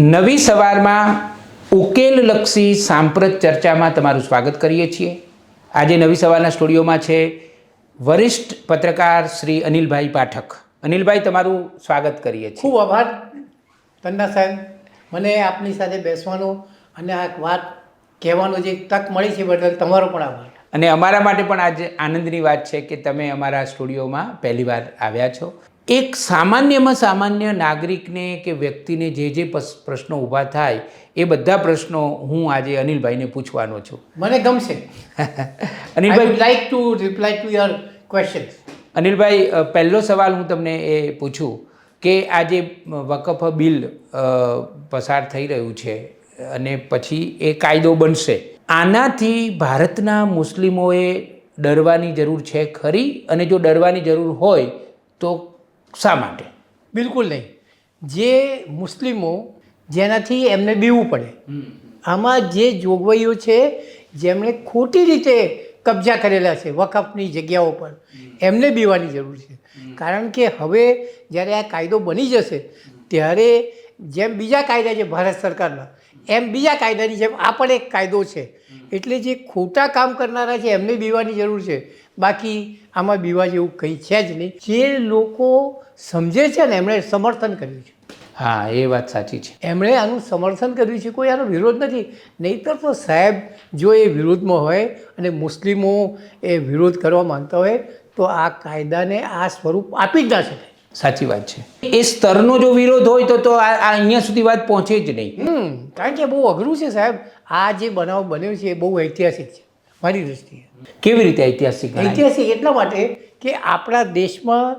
નવી સવારમાં ઉકેલલક્ષી સાંપ્રત ચર્ચામાં તમારું સ્વાગત કરીએ છીએ. આજે નવી સવારના સ્ટુડિયોમાં છે વરિષ્ઠ પત્રકાર શ્રી અનિલભાઈ પાઠક. અનિલભાઈ તમારું સ્વાગત કરીએ છીએ. ખૂબ આભાર તન્ના સાહેબ. મને આપની સાથે બેસવાનો અને આ વાત કહેવાનો જે તક મળી છે બદલ તમારો પણ આભાર. અને અમારા માટે પણ આજે આનંદની વાત છે કે તમે અમારા સ્ટુડિયોમાં પહેલીવાર આવ્યા છો. એક સામાન્યમાં સામાન્ય નાગરિકને કે વ્યક્તિને જે જે પ્રશ્નો ઊભા થાય એ બધા પ્રશ્નો હું આજે અનિલભાઈને પૂછવાનો છું. મને ગમશે. Anilbhai like to reply to your question Anilbhai પહેલો સવાલ હું તમને એ પૂછું કે આ જે વકફ બિલ પસાર થઈ રહ્યું છે અને પછી એ કાયદો બનશે. આનાથી ભારતના મુસ્લિમોએ ડરવાની જરૂર છે ખરી? અને જો ડરવાની જરૂર હોય તો શા માટે? બિલકુલ નહીં. જે મુસ્લિમો જેનાથી એમને બીવું પડે આમાં જે જોગવાઈઓ છે જેમણે ખોટી રીતે કબજા કરેલા છે વકફની જગ્યાઓ પર એમને બીવાની જરૂર છે. કારણ કે હવે જ્યારે આ કાયદો બની જશે ત્યારે જેમ બીજા કાયદા છે ભારત સરકારના એમ બીજા કાયદાની જેમ આ પણ એક કાયદો છે. એટલે જે ખોટા કામ કરનારા છે એમને બીવાની જરૂર છે. બાકી આમાં બીવા જેવું કંઈ છે જ નહીં. જે લોકો સમજે છે ને એમણે સમર્થન કર્યું છે. હા એ વાત સાચી છે. એમણે આનું સમર્થન કર્યું છે કોઈ આનો વિરોધ નથી. નહીંતર તો સાહેબ જો એ વિરોધમાં હોય અને મુસ્લિમો એ વિરોધ કરવા માંગતા હોય તો આ કાયદાને આ સ્વરૂપ આપી જ ના શકે. સાચી વાત છે. એ સ્તરનો જો વિરોધ હોય તો તો આ આ અહીંયા સુધી વાત પહોંચે જ નહીં. કારણ કે બહુ અઘરું છે સાહેબ. આ જે બનાવ બન્યો છે એ બહુ ઐતિહાસિક છે. મારી દૃષ્ટિએ કેવી રીતે ઐતિહાસિક ઐતિહાસિક એટલા માટે કે આપણા દેશમાં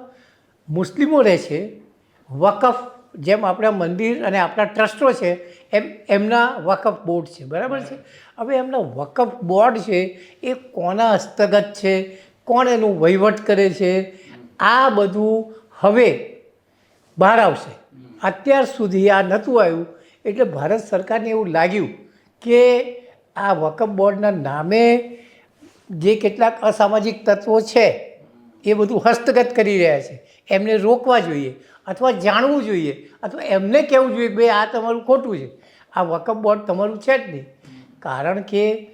મુસ્લિમો રહે છે વકફ જેમ આપણા મંદિર અને આપણા ટ્રસ્ટો છે એમ એમના વકફ બોર્ડ છે બરાબર છે? હવે એમના વકફ બોર્ડ છે એ કોના હસ્તગત છે કોણ એનું વહીવટ કરે છે? આ બધું હવે બહાર આવશે. અત્યાર સુધી આ નહોતું આવ્યું એટલે ભારત સરકારને એવું લાગ્યું કે આ વકફ બોર્ડના નામે જે કેટલાક અસામાજિક તત્વો છે, એ બધું હસ્તગત કરી રહ્યા છે. એમને રોકવા જોઈએ અથવા જાણવું જોઈએ અથવા એમને કહેવું જોઈએ ભાઈ આ તમારું ખોટું છે. આ વકફ બોર્ડ તમારું છે જ નહીં. કારણ કે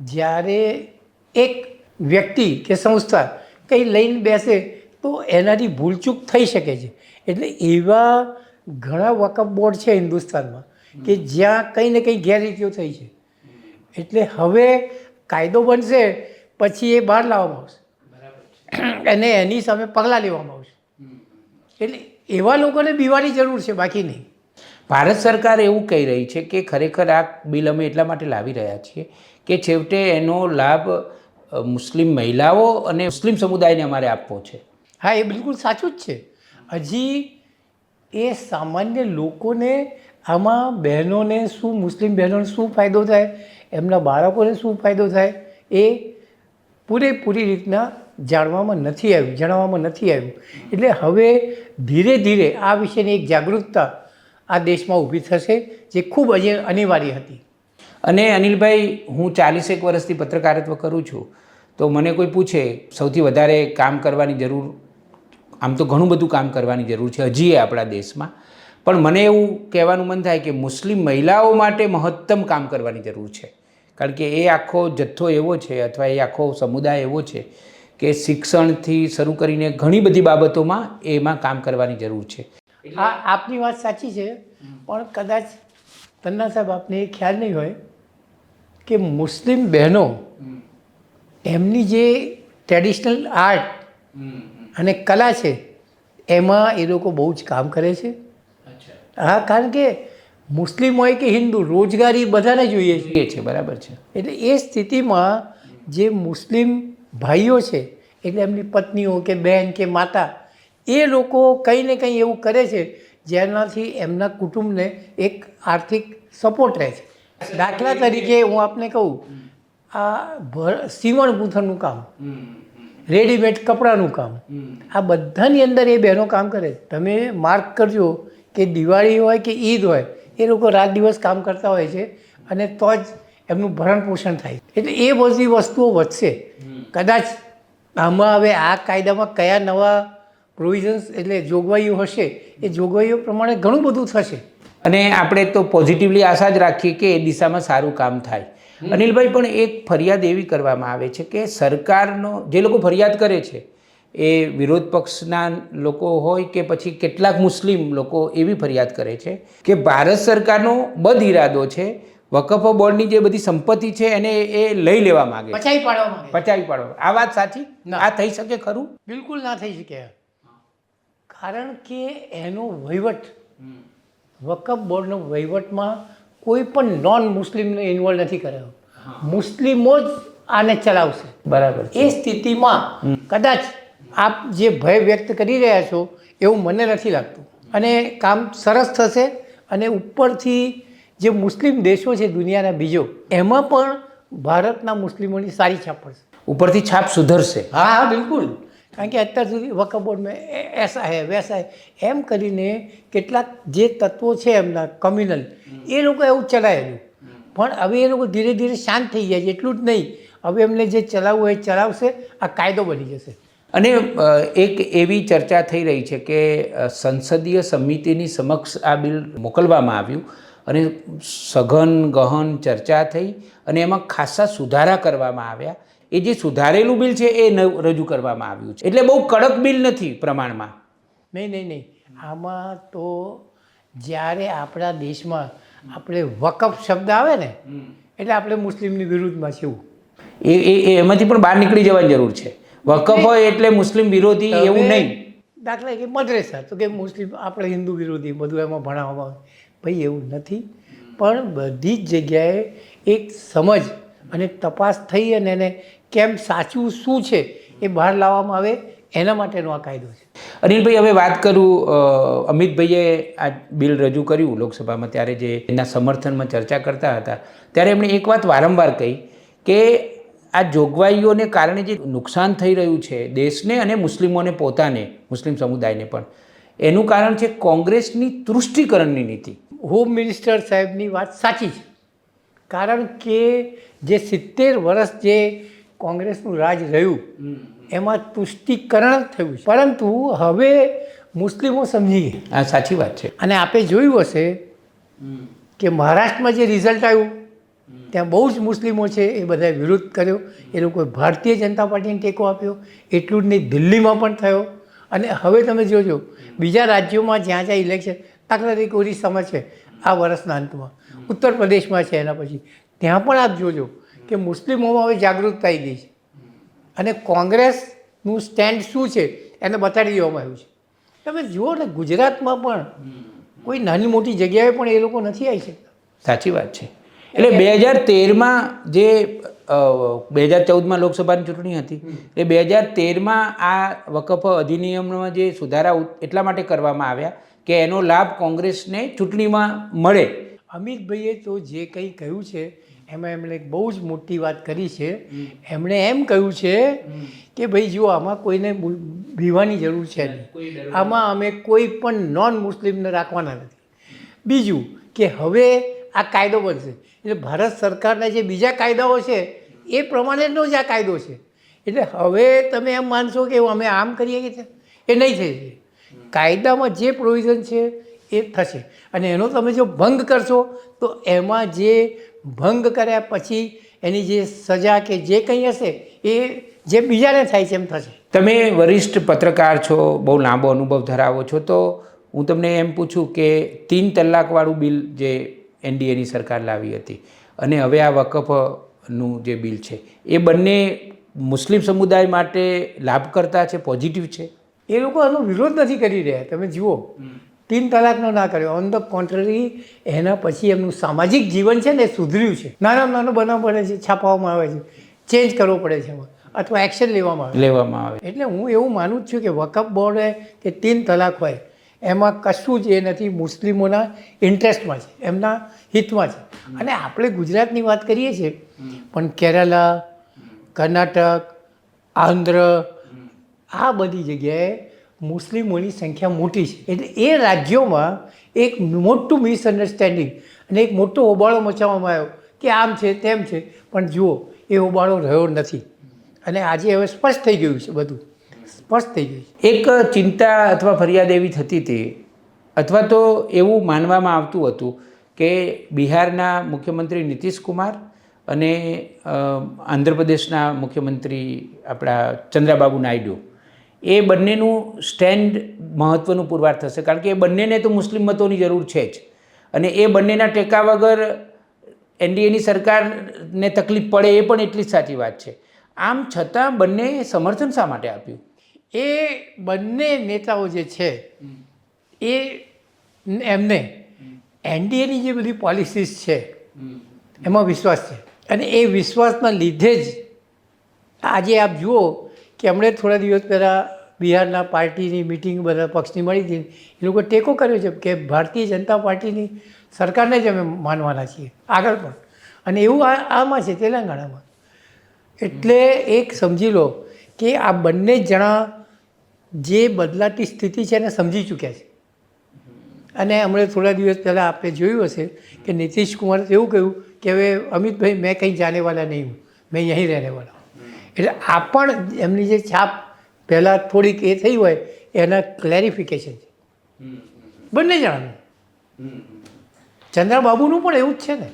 જ્યારે એક વ્યક્તિ કે સંસ્થા કંઈ લઈને બેસે તો એનાથી ભૂલચૂક થઈ શકે છે. એટલે એવા ઘણા વકફ બોર્ડ છે હિન્દુસ્તાનમાં કે જ્યાં કંઈ ને કંઈ ગેરરીતિઓ થઈ છે. એટલે હવે કાયદો બનશે પછી એ બહાર લાવવામાં આવશે. અને એની સામે પગલાં લેવામાં આવશે. એટલે એવા લોકોને બીવાની જરૂર છે બાકી નહીં. ભારત સરકાર એવું કહી રહી છે કે ખરેખર આ બિલ અમે એટલા માટે લાવી રહ્યા છીએ કે છેવટે એનો લાભ મુસ્લિમ મહિલાઓ અને મુસ્લિમ સમુદાયને અમારે આપવો છે. હા એ બિલકુલ સાચું જ છે. હજી એ સામાન્ય લોકોને આમાં બહેનોને શું મુસ્લિમ બહેનોને શું ફાયદો થાય એમના બાળકોને શું ફાયદો થાય એ પૂરેપૂરી રીતના જાણવામાં નથી આવ્યું, જણાવવામાં નથી આવ્યું. એટલે હવે ધીરે ધીરે આ વિશેની એક જાગૃતતા આ દેશમાં ઊભી થશે, જે ખૂબ અનિવાર્ય હતી. અને અનિલભાઈ, હું ચાલીસેક વર્ષથી પત્રકારત્વ કરું છું, તો મને કોઈ પૂછે, સૌથી વધારે કામ કરવાની જરૂર, આમ તો ઘણું બધું કામ કરવાની જરૂર છે હજી આપણા દેશમાં. પણ મને એવું કહેવાનું મન થાય કે મુસ્લિમ મહિલાઓ માટે મહત્તમ કામ કરવાની જરૂર છે. કારણ કે એ આખો જથ્થો એવો છે અથવા એ આખો સમુદાય એવો છે કે શિક્ષણથી શરૂ કરીને ઘણી બધી બાબતોમાં એમાં કામ કરવાની જરૂર છે. હા આપની વાત સાચી છે પણ કદાચ તન્ના સાહેબ આપને એ ખ્યાલ નહીં હોય કે મુસ્લિમ બહેનો એમની જે ટ્રેડિશનલ આર્ટ અને કલા છે એમાં એ લોકો બહુ જ કામ કરે છે. હા કારણ કે મુસ્લિમ હોય કે હિન્દુ રોજગારી બધાને જોઈએ જોઈએ છે બરાબર છે. એટલે એ સ્થિતિમાં જે મુસ્લિમ ભાઈઓ છે એટલે એમની પત્નીઓ કે બહેન કે માતા એ લોકો કંઈ ને કંઈ એવું કરે છે જેનાથી એમના કુટુંબને એક આર્થિક સપોર્ટ રહે છે. દાખલા તરીકે હું આપને કહું આ સીવણ ગૂંથણનું કામ રેડીમેડ કપડાનું કામ આ બધાની અંદર એ બહેનો કામ કરે. તમે માર્ક કરજો કે દિવાળી હોય કે ઈદ હોય એ લોકો રાત દિવસ કામ કરતા હોય છે અને તો જ એમનું ભરણ પોષણ થાય એટલે એ બધી વસ્તુઓ વધશે. કદાચ આમાં હવે આ કાયદામાં કયા નવા પ્રોવિઝન્સ એટલે જોગવાઈઓ હશે એ જોગવાઈઓ પ્રમાણે ઘણું બધું થશે. અને આપણે તો પોઝિટિવલી આશા જ રાખીએ કે એ દિશામાં સારું કામ થાય. અનિલભાઈ પણ એક ફરિયાદ એવી કરવામાં આવે છે કે સરકારનો જે લોકો ફરિયાદ કરે છે એ વિરોધ પક્ષના લોકો હોય કે પછી કેટલાક મુસ્લિમ લોકો એવી ફરિયાદ કરે છે કે ભારત સરકારનો બદ ઇરાદો છે વકફ બોર્ડની જે બધી સંપત્તિ છે એને એ લઈ લેવા માંગે પચાવી પાડવા માંગે પચાવી પાડો આ વાત સાચી? આ થઈ શકે ખરું? બિલકુલ ના થઈ શકે. કારણ કે એનો વહીવટ વકફ બોર્ડનો વહીવટમાં કોઈ પણ નોન મુસ્લિમને ઇન્વોલ્વ નથી કર્યો. મુસ્લિમો જ આને ચલાવશે. બરાબર એ સ્થિતિમાં કદાચ આપ જે ભય વ્યક્ત કરી રહ્યા છો એવું મને નથી લાગતું. અને કામ સરસ થશે અને ઉપરથી જે મુસ્લિમ દેશો છે દુનિયાના બીજો એમાં પણ ભારતના મુસ્લિમોની સારી છાપ પડશે. ઉપરથી છાપ સુધરશે. હા હા બિલકુલ. કારણ કે અત્યાર સુધી વકફ બોર્ડ મેં એ- એસા હે વૈસા હે એમ કરીને કેટલાક જે તત્વો છે એમના કમ્યુનલ એ લોકો એવું ચલાવેલું પણ હવે એ લોકો ધીરે ધીરે શાંત થઈ જાય છે એટલું જ નહીં. હવે એમને જે ચલાવવું હોય એ ચલાવશે આ કાયદો બની જશે. અને એક એવી ચર્ચા થઈ રહી છે કે સંસદીય સમિતિની સમક્ષ આ બિલ મોકલવામાં આવ્યું અને સઘન ગહન ચર્ચા થઈ અને એમાં ખાસા સુધારા કરવામાં આવ્યા. એ જે સુધારેલું બિલ છે એ રજૂ કરવામાં આવ્યું છે. એટલે બહુ કડક બિલ નથી પ્રમાણમાં. નહીં નહીં નહીં. આમાં તો જ્યારે આપણા દેશમાં આપણે વકફ શબ્દ આવે ને એટલે આપણે મુસ્લિમની વિરુદ્ધમાં છે એવું એ એ એમાંથી પણ બહાર નીકળી જવાની જરૂર છે. વકફ હોય એટલે મુસ્લિમ વિરોધી એવું નહીં. દાખલા કે મદ્રેસા તો કે મુસ્લિમ આપણે હિન્દુ વિરોધી બધું એમાં ભણાવવામાં આવે. ભાઈ એવું નથી. પણ બધી જ જગ્યાએ એક સમજ અને તપાસ થઈ અને એને કેમ સાચું શું છે એ બહાર લાવવામાં આવે એના માટેનો આ કાયદો છે. અનિલભાઈ હવે વાત કરું અમિતભાઈએ આ બિલ રજૂ કર્યું લોકસભામાં ત્યારે જે એના સમર્થનમાં ચર્ચા કરતા હતા ત્યારે એમણે એક વાત વારંવાર કહી કે આ જોગવાઈઓને કારણે જે નુકસાન થઈ રહ્યું છે દેશને અને મુસ્લિમોને પોતાને મુસ્લિમ સમુદાયને પણ એનું કારણ છે કોંગ્રેસની તૃષ્ટિકરણની નીતિ. હોમ મિનિસ્ટર સાહેબની વાત સાચી છે. કારણ કે જે સિત્તેર વર્ષ જે કોંગ્રેસનું રાજ રહ્યું એમાં તુષ્ટિકરણ થયું છે. પરંતુ હવે મુસ્લિમો સમજી ગયા. આ સાચી વાત છે. અને આપે જોયું હશે કે મહારાષ્ટ્રમાં જે રિઝલ્ટ આવ્યું ત્યાં બહુ જ મુસ્લિમો છે એ બધાએ વિરોધ કર્યો. એ લોકોએ ભારતીય જનતા પાર્ટીને ટેકો આપ્યો. એટલું જ નહીં દિલ્હીમાં પણ થયો. અને હવે તમે જોજો બીજા રાજ્યોમાં જ્યાં જ્યાં ઇલેક્શન દાખલા તરીકે ઓરિસ્સામાં છે આ વર્ષના અંતમાં. ઉત્તર પ્રદેશમાં છે એના પછી. ત્યાં પણ આપ જોજો કે મુસ્લિમોમાં હવે જાગૃતતા આવી ગઈ છે. અને કોંગ્રેસનું સ્ટેન્ડ શું છે એને બતાડી દેવામાં આવ્યું છે. તમે જુઓ ને ગુજરાતમાં પણ કોઈ નાની મોટી જગ્યાએ પણ એ લોકો નથી આવી શકતા. સાચી વાત છે. એટલે બે હજાર તેરમાં જે બે હજાર ચૌદમાં લોકસભાની ચૂંટણી હતી એટલે બે હજાર તેરમાં આ વકફ અધિનિયમમાં જે સુધારા એટલા માટે કરવામાં આવ્યા કે એનો લાભ કોંગ્રેસને ચૂંટણીમાં મળે. અમિતભાઈએ તો જે કંઈ કહ્યું છે એમાં એમણે એક બહુ જ મોટી વાત કરી છે. એમણે એમ કહ્યું છે કે ભાઈ જુઓ આમાં કોઈને ભીવાની બીવાની જરૂર છે નહીં. આમાં અમે કોઈ પણ નોન મુસ્લિમને રાખવાના નથી. બીજું કે હવે આ કાયદો બનશે. એટલે ભારત સરકારના જે બીજા કાયદાઓ છે, એ પ્રમાણેનો જ આ કાયદો છે. એટલે હવે તમે એમ માનશો કે અમે આમ કરીએ કે એ નહીં થઈ શકે. કાયદામાં જે પ્રોવિઝન છે, એ થશે. અને એનો તમે જો ભંગ કરશો, તો એમાં જે ભંગ કર્યા પછી એની જે સજા કે જે કંઈ હશે, એ જે બીજાને થાય છે એમ થશે. તમે વરિષ્ઠ પત્રકાર છો, બહુ લાંબો અનુભવ ધરાવો છો, તો હું તમને એમ પૂછું કે તીન તલાકવાળું બિલ જે એનડીએની સરકાર લાવી હતી. અને હવે આ વકફનું જે બિલ છે એ બંને મુસ્લિમ સમુદાય માટે લાભકર્તા છે પોઝિટિવ છે? એ લોકો આનો વિરોધ નથી કરી રહ્યા. તમે જુઓ તીન તલાકનો ના કર્યો. ઓન ધ કોન્ટ્રરી એના પછી એમનું સામાજિક જીવન છે ને એ સુધર્યું છે. નાના નાનો બનાવ પડે છે છાપવામાં આવે છે. ચેન્જ કરવો પડે છે એમાં. અથવા એક્શન લેવામાં આવે. લેવામાં આવે. એટલે હું એવું માનું જ છું કે વકફ બોર્ડે કે તીન તલાક હોય એમાં કશું જ એ નથી, મુસ્લિમોના ઇન્ટરેસ્ટમાં છે, એમના હિતમાં છે. અને આપણે ગુજરાતની વાત કરીએ છીએ, પણ કેરાલા, કર્ણાટક, આંધ્ર, આ બધી જગ્યાએ મુસ્લિમોની સંખ્યા મોટી છે. એટલે એ રાજ્યોમાં એક મોટું મિસઅન્ડરસ્ટેન્ડિંગ અને એક મોટો હોબાળો મચાવવામાં આવ્યો કે આમ છે, તેમ છે. પણ જુઓ, એ હોબાળો રહ્યો નથી. અને આજે હવે સ્પષ્ટ થઈ ગયું છે બધું. સ્પષ્ટ થઈ ગઈ. એક ચિંતા અથવા ફરિયાદ એવી થતી હતી, અથવા તો એવું માનવામાં આવતું હતું કે બિહારના મુખ્યમંત્રી નીતિશ કુમાર અને આંધ્રપ્રદેશના મુખ્યમંત્રી આપણા ચંદ્રાબાબુ નાયડુ, એ બંનેનું સ્ટેન્ડ મહત્ત્વનું પુરવાર થશે. કારણ કે એ બંનેને તો મુસ્લિમ મતોની જરૂર છે જ. અને એ બંનેના ટેકા વગર એનડીએની સરકારને તકલીફ પડે એ પણ એટલી જ સાચી વાત છે. આમ છતાં બંને સમર્થન શા માટે આપ્યું? એ બંને નેતાઓ જે છે એ એમને એનડીએની જે બધી પોલિસીસ છે એમાં વિશ્વાસ છે. અને એ વિશ્વાસના લીધે જ આજે આપ જુઓ કે હમણે થોડા દિવસ પહેલાં બિહારના પાર્ટીની મિટિંગ બધા પક્ષની મળી હતી. એ લોકો ટેકો કર્યો છે કે ભારતીય જનતા પાર્ટીની સરકારને જ અમે માનવાના છીએ. આગળ પણ. અને એવું આ આમાં છે તેલંગાણામાં. એટલે એક સમજી લો કે આ બંને જણા જે બદલાતી સ્થિતિ છે એને સમજી ચૂક્યા છે. અને હમણાં થોડા દિવસ પહેલાં આપણે જોયું હશે કે નીતિશ કુમારે એવું કહ્યું કે હવે અમિતભાઈ, મેં કંઈ જાનેવાલા નહીં હું. મેં અહીં રહેવાળા એટલે આ પણ એમની જે છાપ પહેલાં થોડીક એ થઈ હોય, એના ક્લેરિફિકેશન છે. બંને જણાનું. ચંદ્રબાબુનું પણ એવું જ છે ને.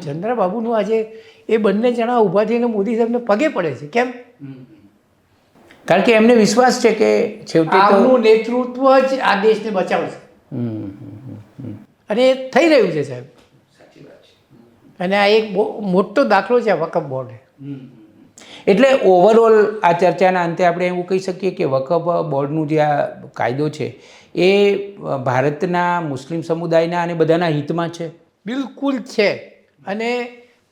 ચંદ્રબાબુનું આજે એ બંને જણા ઊભા થઈને મોદી સાહેબને પગે પડે છે. કેમ? કારણ કે એમને વિશ્વાસ છે કે છેવટે તો નેતૃત્વ જ આ દેશને બચાવશે. અને એ થઈ રહ્યું છે સાહેબ. અને આ એક બહુ મોટો દાખલો છે આ વકફ બોર્ડ. એટલે ઓવરઓલ આ ચર્ચાના અંતે આપણે એવું કહી શકીએ કે વકફ બોર્ડનું જે આ કાયદો છે એ ભારતના મુસ્લિમ સમુદાયના અને બધાના હિતમાં છે? બિલકુલ છે. અને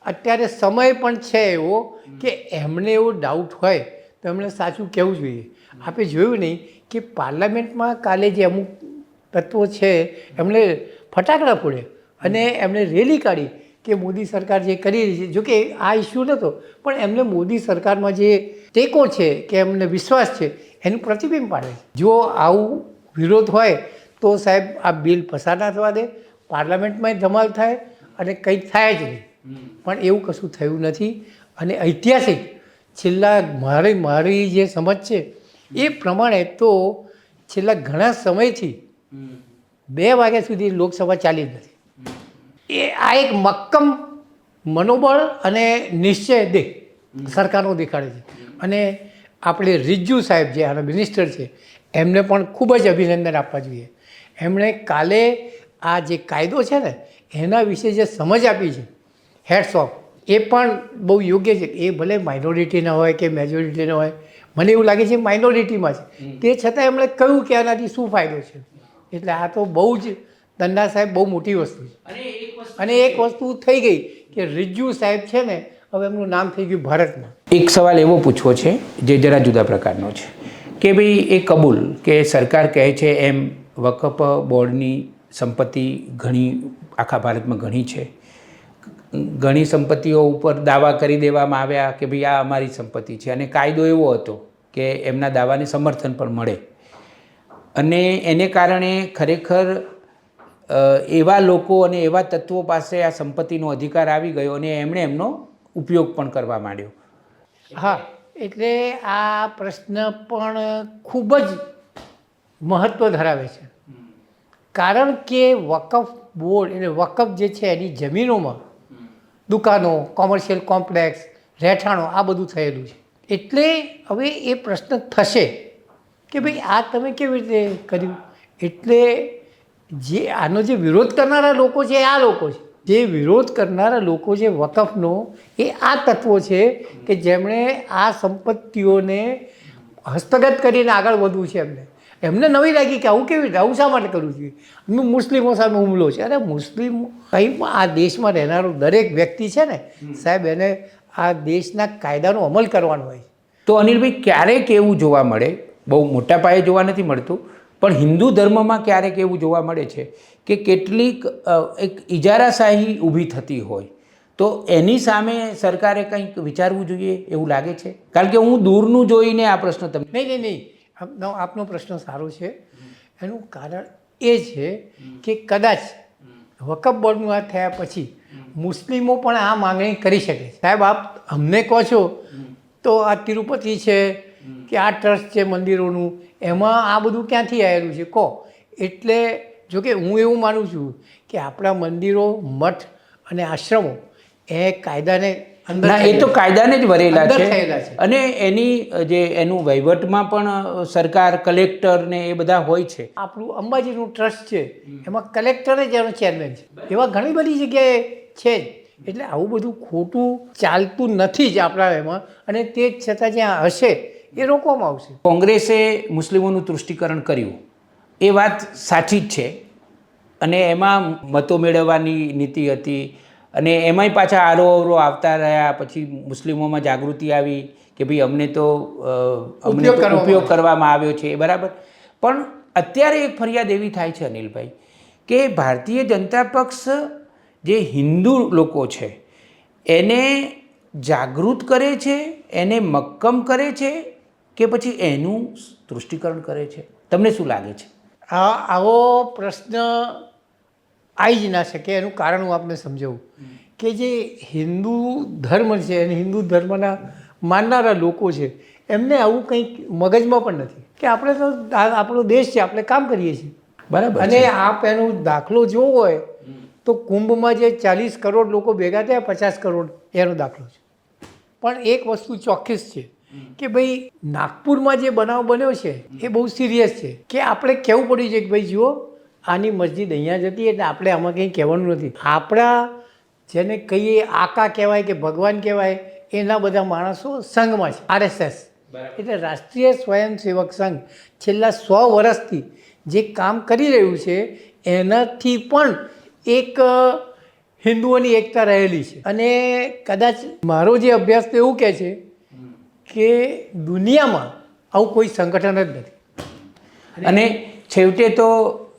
અત્યારે સમય પણ છે એવો કે એમને એવો ડાઉટ હોય એમણે સાચું કહેવું જોઈએ. આપણે જોયું નહીં કે પાર્લામેન્ટમાં કાલે જે અમુક તત્વો છે એમણે ફટાકડા ફોડ્યા અને એમણે રેલી કાઢી કે મોદી સરકાર જે કરી રહી છે. જોકે આ ઇસ્યુ નહોતો પણ એમને મોદી સરકારમાં જે ટેકો છે કે એમને વિશ્વાસ છે એનું પ્રતિબિંબ પાડે છે. જો આવું વિરોધ હોય તો સાહેબ આ બિલ પસાર ના થવા દે પાર્લામેન્ટમાં ધમાલ થાય અને કંઈક થાય જ નહીં. પણ એવું કશું થયું નથી અને ઐતિહાસિક છેલ્લા મારી મારી જે સમજ છે, એ પ્રમાણે તો છેલ્લા ઘણા સમયથી બે વાગ્યા સુધી લોકસભા ચાલી જ નથી. એ આ એક મક્કમ મનોબળ અને નિશ્ચય દે સરકારનો દેખાડે છે. અને આપણે રિજ્જુ સાહેબ જે આના મિનિસ્ટર છે, એમને પણ ખૂબ જ અભિનંદન આપવા જોઈએ. એમણે કાલે આ જે કાયદો છે ને, એના વિશે જે સમજ આપી છે હેડ્સ ઓફ એ પણ બહુ યોગ્ય છે એ ભલે માઇનોરિટીના હોય કે મેજોરિટીના હોય મને એવું લાગે છે માઇનોરિટીમાં છે. તે છતાં એમણે કહ્યું કે આનાથી શું ફાયદો છે? એટલે આ તો બહુ જ દંડા સાહેબ બહુ મોટી વસ્તુ છે અને એક વસ્તુ થઈ ગઈ કે રિજ્જુ સાહેબ છે ને હવે એમનું નામ થઈ ગયું ભારતમાં. એક સવાલ એવો પૂછવો છે જે જરા જુદા પ્રકારનો છે કે ભાઈ એ કબૂલ કે સરકાર કહે છે એમ વકફ બોર્ડની સંપત્તિ ઘણી આખા ભારતમાં ઘણી છે ઘણી સંપત્તિઓ ઉપર દાવા કરી દેવામાં આવ્યા કે ભાઈ આ અમારી સંપત્તિ છે. અને કાયદો એવો હતો કે એમના દાવાને સમર્થન પણ મળે. અને એને કારણે ખરેખર એવા લોકો અને એવા તત્વો પાસે આ સંપત્તિનો અધિકાર આવી ગયો અને એમણે એમનો ઉપયોગ પણ કરવા માંડ્યો. હા એટલે આ પ્રશ્ન પણ ખૂબ જ મહત્ત્વ ધરાવે છે. કારણ કે વકફ બોર્ડ એટલે વકફ જે છે એની જમીનોમાં દુકાનો કોમર્શિયલ કોમ્પ્લેક્સ રહેઠાણો, આ બધું થયેલું છે. એટલે હવે એ પ્રશ્ન થશે કે ભાઈ આ તમે કેવી રીતે કર્યું? એટલે જે આનો જે વિરોધ કરનારા લોકો છે આ લોકો છે. જે વિરોધ કરનારા લોકો છે વકફનો એ આ તત્વો છે કે જેમણે આ સંપત્તિઓને હસ્તગત કરીને આગળ વધવું છે એમને. એમને નવી લાગી કે આવું કેવી રીતે આવું શા માટે કરવું જોઈએ હું મુસ્લિમો સામે હુમલો છે. અરે મુસ્લિમ કંઈ આ દેશમાં રહેનારો દરેક વ્યક્તિ છે ને સાહેબ એને આ દેશના કાયદાનો અમલ કરવાનો હોય તો અનિલભાઈ ક્યારેક એવું જોવા મળે બહુ મોટા પાયે જોવા નથી મળતું પણ હિન્દુ ધર્મમાં ક્યારેક એવું જોવા મળે છે કે કેટલીક એક ઇજારાશાહી ઊભી થતી હોય. તો એની સામે સરકારે કંઈક વિચારવું જોઈએ એવું લાગે છે? કારણ કે હું દૂરનું જોઈને આ પ્રશ્ન તમને નહીં નહીં નહીં. આપનો આપનો પ્રશ્ન સારો છે. એનું કારણ એ છે કે કદાચ વકફ બોર્ડનું આ થયા પછી મુસ્લિમો પણ આ માંગણી કરી શકે. સાહેબ, આપ અમને કહો છો તો આ તિરુપતિ છે કે આ ટ્રસ્ટ છે મંદિરોનું, એમાં આ બધું ક્યાંથી આવેલું છે? કહો. એટલે જો કે હું એવું માનું છું કે આપણા મંદિરો, મઠ અને આશ્રમો એ કાયદાને ના એ તો કાયદાને જ વરેલા છે. અને એની જે એનું વહીવટમાં પણ સરકાર કલેક્ટર ને એ બધા હોય છે. આપણું અંબાજીનું ટ્રસ્ટ છે એમાં કલેક્ટર જ એનો ચેરમેન છે. એવા ઘણી બધી જગ્યાએ છે જ. એટલે આવું બધું ખોટું ચાલતું નથી જ આપણા એમાં અને તે જ છતાં જ્યાં હશે એ રોકવામાં આવશે. કોંગ્રેસે મુસ્લિમોનું તૃષ્ટિકરણ કર્યું. એ વાત સાચી જ છે. અને એમાં મતો મેળવવાની નીતિ હતી અને એમાંય પાછા આરો અવરો આવતા રહ્યા પછી મુસ્લિમોમાં જાગૃતિ આવી કે ભાઈ અમને તો અમને ઉપયોગ કરવામાં ઉપયોગ કરવામાં આવ્યો છે એ બરાબર. પણ અત્યારે એક ફરિયાદ એવી થાય છે અનિલભાઈ કે ભારતીય જનતા પક્ષ જે હિન્દુ લોકો છે એને જાગૃત કરે છે એને મક્કમ કરે છે કે પછી એનું તૃષ્ટિકરણ કરે છે? તમને શું લાગે છે? આ આવો પ્રશ્ન આવી જ ના શકે એનું કારણ હું આપને સમજાવું. કે જે હિન્દુ ધર્મ છે અને હિન્દુ ધર્મના માનનારા લોકો છે એમને આવું કંઈક મગજમાં પણ નથી. કે આપણે તો આપણો દેશ છે આપણે કામ કરીએ છીએ. બરાબર અને આપ એનો દાખલો જોવો હોય તો કુંભમાં જે ચાલીસ કરોડ લોકો ભેગા થયા પચાસ કરોડ એનો દાખલો છે. પણ એક વસ્તુ ચોક્કસ છે કે ભાઈ નાગપુરમાં જે બનાવ બન્યો છે એ બહુ સિરિયસ છે. કે આપણે કહેવું પડ્યું છે કે ભાઈ જુઓ આની મસ્જિદ અહીંયા જતી એટલે આપણે આમાં કંઈ કહેવાનું નથી. આપણા જેને કહીએ આકા કહેવાય કે ભગવાન કહેવાય એના બધા માણસો સંઘમાં છે આરએસએસ. એટલે રાષ્ટ્રીય સ્વયંસેવક સંઘ છેલ્લા સો વર્ષથી જે કામ કરી રહ્યું છે એનાથી પણ એક હિન્દુઓની એકતા રહેલી છે. અને કદાચ મારો જે અભ્યાસ તો એવું કહે છે કે દુનિયામાં આવું કોઈ સંગઠન જ નથી. અને છેવટે તો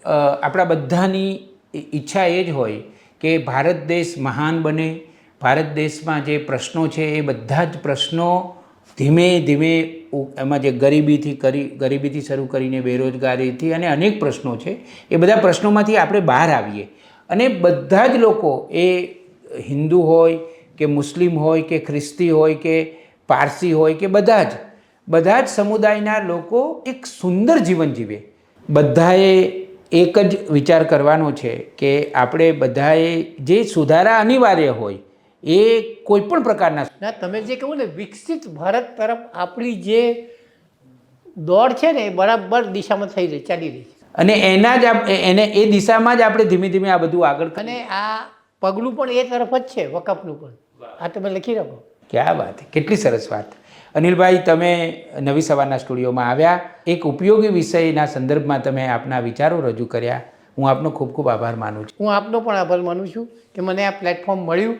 આપણા બધાની ઈચ્છા એ જ હોય કે ભારત દેશ મહાન બને, ભારત દેશમાં જે પ્રશ્નો છે એ બધા જ પ્રશ્નો ધીમે ધીમે એમાં જે ગરીબીથી કરી, ગરીબીથી શરૂ કરીને બેરોજગારીથી અને અનેક પ્રશ્નો છે, એ બધા પ્રશ્નોમાંથી આપણે બહાર આવીએ. અને બધા જ લોકો, એ હિન્દુ હોય કે મુસ્લિમ હોય કે ખ્રિસ્તી હોય કે પારસી હોય કે બધા જ બધા જ સમુદાયના લોકો એક સુંદર જીવન જીવે. બધાએ એક જ વિચાર કરવાનો છે કે આપણે બધાએ જે સુધારા અનિવાર્ય હોય એ કોઈ પણ પ્રકારના ના તમે જે કહું ને વિકસિત ભારત તરફ આપણી જે દોડ છે ને એ બરાબર દિશામાં થઈ રહી ચાલી રહી છે. અને એના જ એને એ દિશામાં જ આપણે ધીમે ધીમે આ બધું આગળ અને આ પગલું પણ એ તરફ જ છે વકફનું પણ. આ તમે લખી રાખો. ક્યાં વાત કેટલી સરસ વાત. અનિલભાઈ, તમે નવી સવારના સ્ટુડિયોમાં આવ્યા. એક ઉપયોગી વિષયના સંદર્ભમાં તમે આપના વિચારો રજૂ કર્યા. હું આપનો ખૂબ ખૂબ આભાર માનું છું. હું આપનો પણ આભાર માનું છું કે મને આ પ્લેટફોર્મ મળ્યું.